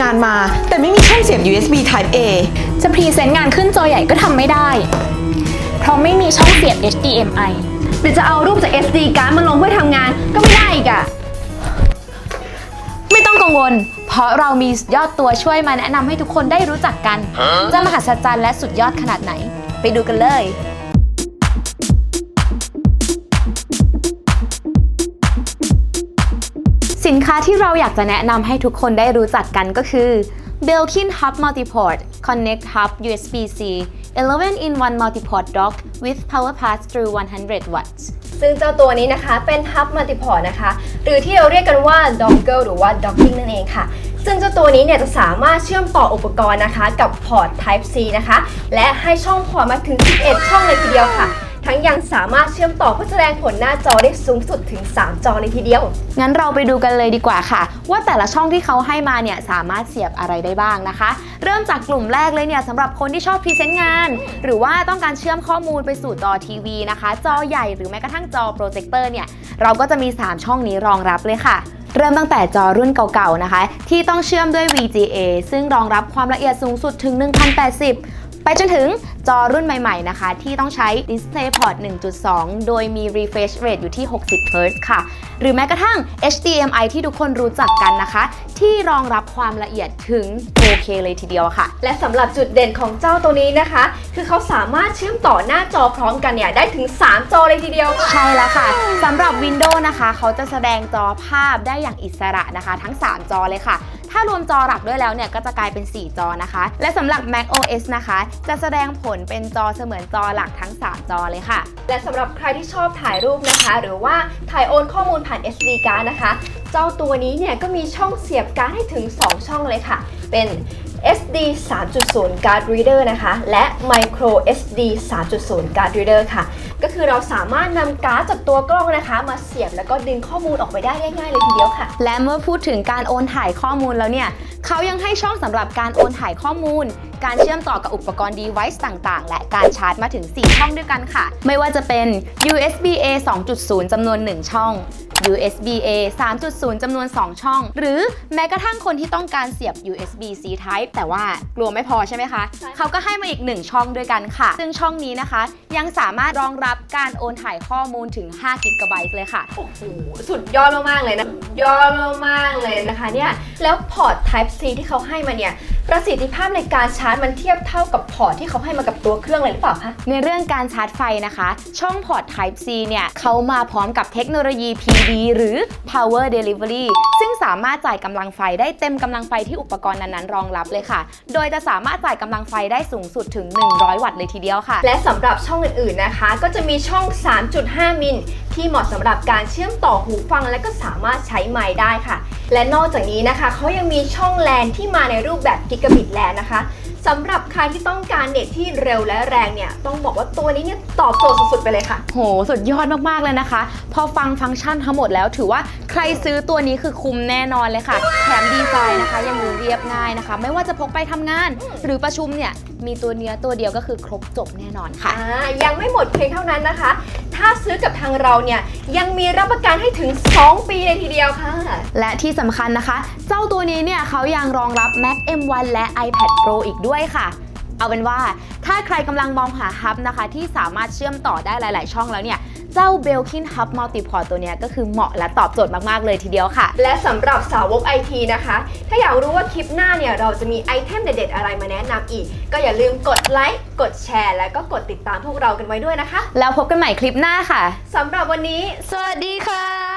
งานมา แต่ไม่มีช่องเสียบ USB Type A จะพรีเซนต์งานขึ้นจอใหญ่ก็ทำไม่ได้ เพราะไม่มีช่องเสียบ HDMI หรือจะเอารูปจาก SD การ์ดมาลงเพื่อทำงานก็ไม่ได้อีกอะไม่ต้องกังวล เพราะเรามียอดตัวช่วยมาแนะนำให้ทุกคนได้รู้จักกัน จะมหัศจรรย์และสุดยอดขนาดไหน ไปดูกันเลย สินค้าที่เราอยากจะแนะนำให้ทุกคนได้รู้จักกันก็คือ Belkin Hub Multiport Connect Hub USB-C 11 in 1 multiport dock with power pass through 100 watts ซึ่งเจ้าตัวนี้นะคะเป็นฮับมัลติพอร์ตนะคะ หรือที่เราเรียกกันว่า dongle หรือว่า docking นั่นเองค่ะ ซึ่งเจ้าตัวนี้เนี่ยจะสามารถเชื่อมต่ออุปกรณ์นะคะ กับพอร์ต Type C นะคะ และให้ช่องพอร์ตมาถึง 11 ช่องเลยทีเดียวค่ะ ทั้งยังสามารถเชื่อมต่อเพื่อแสดงผลหน้าจอได้สูงสุดถึง 3 จอเลยทีเดียว งั้นเราไปดูกันเลยดีกว่าค่ะ ว่าแต่ละช่องที่เขาให้มาเนี่ยสามารถเสียบอะไรได้บ้างนะคะ เริ่มจากกลุ่มแรกเลยเนี่ยสำหรับคนที่ชอบพรีเซนต์งาน หรือว่าต้องการเชื่อมข้อมูลไปสู่จอทีวีนะคะ จอใหญ่หรือแม้กระทั่งจอโปรเจคเตอร์เนี่ยเราก็จะมี 3 ช่องนี้รองรับเลยค่ะเริ่มตั้งแต่จอรุ่นเก่าๆนะคะ ที่ต้องเชื่อมด้วย VGA ซึ่งรองรับความละเอียดสูงสุดถึง 1080 ไปจนถึงจอรุ่นใหม่ๆนะคะ ที่ต้องใช้ DisplayPort 1.2 โดยมี refresh rate อยู่ที่ 60 Hz ค่ะ หรือแม้กระทั่ง HDMI ที่ทุกคนรู้จักกันนะคะ ที่รองรับความละเอียดถึง 4K เลยทีเดียวค่ะ และสำหรับจุดเด่นของเจ้าตัวนี้นะคะ คือเขาสามารถเชื่อมต่อหน้าจอพร้อมกันเนี่ยได้ถึง 3 จอเลยทีเดียวค่ะใช่แล้วค่ะสำหรับ Windows นะคะ เขาจะแสดงจอภาพได้อย่างอิสระนะคะ ทั้ง 3 จอเลยค่ะ ถ้ารวมจอหลักด้วยแล้วเนี่ยก็จะกลายเป็น 4 จอนะคะ และสำหรับ Mac OS นะคะ จะแสดงผลเป็นจอเสมือนจอหลักทั้ง 3 จอเลยค่ะ และสำหรับใครที่ชอบถ่ายรูปนะคะ หรือว่าถ่ายโอนข้อมูลผ่าน SD card นะคะ เจ้าตัวนี้เนี่ยก็มีช่องเสียบการ์ดให้ถึง 2 ช่องเลยค่ะ เป็น SD 3.0 card reader นะคะ และ micro SD 3.0 card reader ค่ะ ก็คือเราสามารถนำการ์ดจากตัวกล้องนะคะ มาเสียบแล้วก็ดึงข้อมูลออกไปได้ง่ายๆเลยทีเดียวค่ะ และเมื่อพูดถึงการโอนถ่ายข้อมูลแล้วเนี่ยเขายังให้ช่องสำหรับการโอนถ่ายข้อมูล การเชื่อมต่อกับอุปกรณ์ device ต่างๆ และการชาร์จมาถึง 4 ช่องด้วยกันค่ะ ไม่ว่าจะเป็น USB A 2.0จำนวน 1 ช่อง USB A 3.0 จำนวน 2 ช่อง หรือแม้กระทั่งคนที่ต้องการเสียบ USB C Type แต่ว่ากลัวไม่พอใช่ไหมคะใช่ค่ะเขาก็ให้มาอีก 1 ช่องด้วยกันค่ะ ซึ่งช่องนี้นะคะ ยังสามารถรองรับการโอนถ่ายข้อมูลถึง5 g b เลยค่ะ โอ้โห สุดยอดมาก ๆ เลยนะ ยอดมาก ๆ เลยนะคะเนี่ย แล้วพอร์ต Type C ที่เขาให้มาเนี่ย ประสิทธิภาพในการชาร์จมันเทียบเท่ากับพอร์ตที่เขาให้มากับตัวเครื่องเลยหรือเปล่าคะ ในเรื่องการชาร์จไฟนะคะ ช่องพอร์ต Type C เนี่ยเขามาพร้อมกับเทคโนโลยี PD หรือ Power Delivery ซึ่งสามารถจ่ายกำลังไฟได้เต็มกำลังไฟที่อุปกรณ์นั้นๆ รองรับเลยค่ะ โดยจะสามารถจ่ายกำลังไฟได้สูงสุดถึง 100 วัตต์เลยทีเดียวค่ะ และสำหรับช่องอื่นๆนะคะ ก็จะมีช่อง 3.5 มิลที่เหมาะสำหรับการเชื่อมต่อหูฟังและก็สามารถใช้ไมค์ได้ค่ะ และนอกจากนี้นะคะเขายังมีช่องแลนที่มาในรูปแบบกิกะบิตแลนนะคะสำหรับใครที่ต้องการเน็ตที่เร็วและแรงเนี่ยต้องบอกว่าตัวนี้เนี่ยตอบโจทย์สุดๆไปเลยค่ะ โห สุดยอดมากๆเลยนะคะ พอฟังฟังก์ชันทั้งหมดแล้วถือว่าใครซื้อตัวนี้คือคุ้มแน่นอนเลยค่ะ แถมดีไซน์นะคะ ยังดูเรียบง่ายนะคะ ไม่ว่าจะพกไปทำงานหรือประชุมเนี่ย มีตัวเนี้ยตัวเดียวก็คือครบจบแน่นอนค่ะ อ่ายังไม่หมดเพียงเท่านั้นนะคะ ถ้าซื้อกับทางเราเนี่ยยังมีรับประกันให้ถึง 2 ปีเลยทีเดียวค่ะ และที่สำคัญนะคะ เจ้าตัวนี้เนี่ยเขายังรองรับ Mac M1 และ iPad Pro อีกด้วยค่ะ เอาเป็นว่าถ้าใครกำลังมองหาฮับนะคะที่สามารถเชื่อมต่อได้หลาย ๆ ช่องแล้วเนี่ยเจ้า Belkin Hub Multiport ตัวเนี้ยก็คือเหมาะและตอบโจทย์มาก ๆ เลยทีเดียวค่ะ และสำหรับสาวกไอทีนะคะ ถ้าอยากรู้ว่าคลิปหน้าเนี่ย เราจะมีไอเทมเด็ด ๆ อะไรมาแนะนำอีก ก็อย่าลืมกดไลค์กดแชร์ และก็กดติดตามพวกเรากันไว้ด้วยนะคะ แล้วพบกันใหม่คลิปหน้าค่ะสำหรับวันนี้ สวัสดีค่ะ